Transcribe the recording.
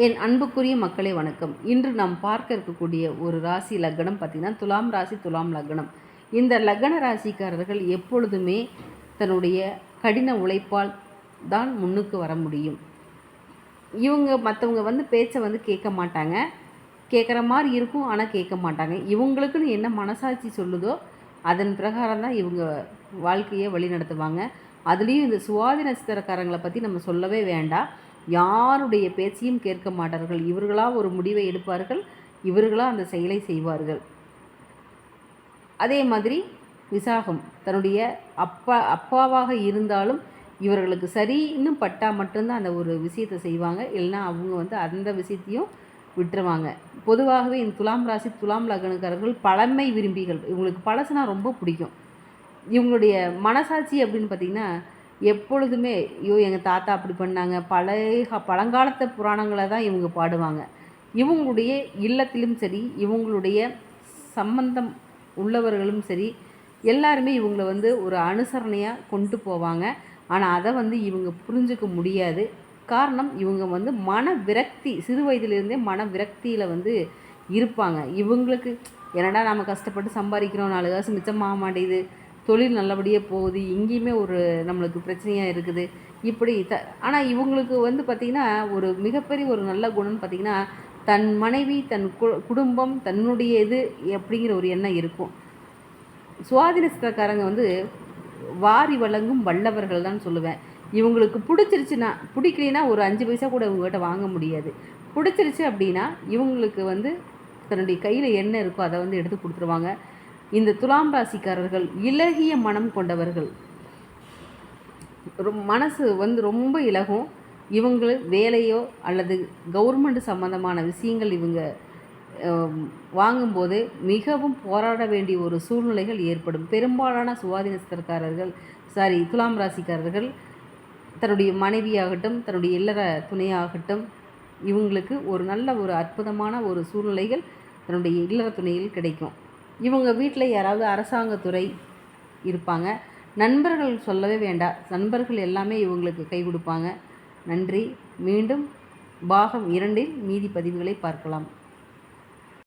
என் அன்புக்குரிய மக்களை வணக்கம். இன்று நாம் பார்க்க இருக்கக்கூடிய ஒரு ராசி லக்னம் பார்த்திங்கன்னா துலாம் ராசி துலாம் லக்னம். இந்த லக்ன ராசிக்காரர்கள் எப்பொழுதுமே தன்னுடைய கடின உழைப்பால் தான் முன்னுக்கு வர முடியும். இவங்க மற்றவங்க வந்து பேச்சை வந்து கேட்க மாட்டாங்க. கேட்குற மாதிரி இருக்கும் ஆனால் கேட்க மாட்டாங்க. இவங்களுக்குன்னு என்ன மனசாட்சி சொல்லுதோ அதன் பிரகாரம் தான் இவங்க வாழ்க்கையை வழி நடத்துவாங்க அதுலேயும் இந்த சுவாதி நட்சத்திரக்காரங்களை பற்றி நம்ம சொல்லவே வேண்டாம். யாருடைய பேச்சையும் கேட்க மாட்டார்கள். இவர்களாக ஒரு முடிவை எடுப்பார்கள். இவர்களாக அந்த செயலை செய்வார்கள். அதே மாதிரி விசாகம் தன்னுடைய அப்பா அப்பாவாக இருந்தாலும் இவர்களுக்கு சரின்னு பட்டால் மட்டும்தான் அந்த ஒரு விஷயத்தை செய்வாங்க. இல்லைன்னா அவங்க வந்து அந்த விஷயத்தையும் விட்டுருவாங்க. பொதுவாகவே இந்த துலாம் ராசி துலாம் லக்னக்காரர்கள் பழமை விரும்பிகள். இவங்களுக்கு பழசுனா ரொம்ப பிடிக்கும். இவங்களுடைய மனசாட்சி அப்படின்னு பார்த்திங்கன்னா எப்பொழுதுமே ஐயோ எங்கள் தாத்தா அப்படி பண்ணாங்க. பழைய பழங்காலத்து புராணங்களை தான் இவங்க பாடுவாங்க. இவங்களுடைய இல்லத்திலும் சரி இவங்களுடைய சம்பந்தம் உள்ளவர்களும் சரி எல்லாருமே இவங்களை வந்து ஒரு அனுசரணையாக கொண்டு போவாங்க. ஆனால் அதை வந்து இவங்க புரிஞ்சுக்க முடியாது. காரணம் இவங்க வந்து மன விரக்தி சிறு வயதிலிருந்தே மன விரக்தியில் வந்து இருப்பாங்க. இவங்களுக்கு என்னடா நம்ம கஷ்டப்பட்டு சம்பாதிக்கிறோம் நாலு காசு மிச்சமாக மாட்டேங்குது. தொழில் நல்லபடியாக போகுது இங்கேயுமே ஒரு நம்மளுக்கு பிரச்சனையாக இருக்குது. இப்படி த ஆனால் இவங்களுக்கு வந்து பார்த்திங்கன்னா ஒரு மிகப்பெரிய ஒரு நல்ல குணம்னு பார்த்திங்கன்னா தன் மனைவி தன் கு குடும்பம் தன்னுடைய இது அப்படிங்கிற ஒரு எண்ணம் இருக்கும். சுவாதினஸ்தக்காரங்க வந்து வாரி வழங்கும் வல்லவர்கள் தான் சொல்லுவேன். இவங்களுக்கு பிடிச்சிருச்சுன்னா பிடிக்கலைன்னா ஒரு அஞ்சு பைசா கூட இவங்ககிட்ட வாங்க முடியாது. பிடிச்சிருச்சு அப்படின்னா இவங்களுக்கு வந்து தன்னுடைய கையில் என்ன இருக்கோ அதை வந்து எடுத்து கொடுத்துருவாங்க. இந்த துலாம் ராசிக்காரர்கள் இலகிய மனம் கொண்டவர்கள். மனசு வந்து ரொம்ப இலகும். இவங்க வேலையோ அல்லது கவர்மெண்ட் சம்மந்தமான விஷயங்கள் இவங்க வாங்கும்போது மிகவும் போராட வேண்டிய ஒரு சூழ்நிலைகள் ஏற்படும். பெரும்பாலான சுவாதினஸ்தர்காரர்கள் சாரி துலாம் ராசிக்காரர்கள் தன்னுடைய மனைவியாகட்டும் தன்னுடைய இல்லற துணையாகட்டும் இவங்களுக்கு ஒரு நல்ல ஒரு அற்புதமான ஒரு சூழ்நிலைகள் தன்னுடைய இல்லற துணையில் கிடைக்கும். இவங்க வீட்டில் யாராவது அரசாங்கத்துறை இருப்பாங்க. நண்பர்கள் சொல்லவே வேண்டாம் நண்பர்கள் எல்லாமே இவங்களுக்கு கை கொடுப்பாங்க. நன்றி. மீண்டும் பாகம் இரண்டில் மீதி பதிவுகளை பார்க்கலாம்.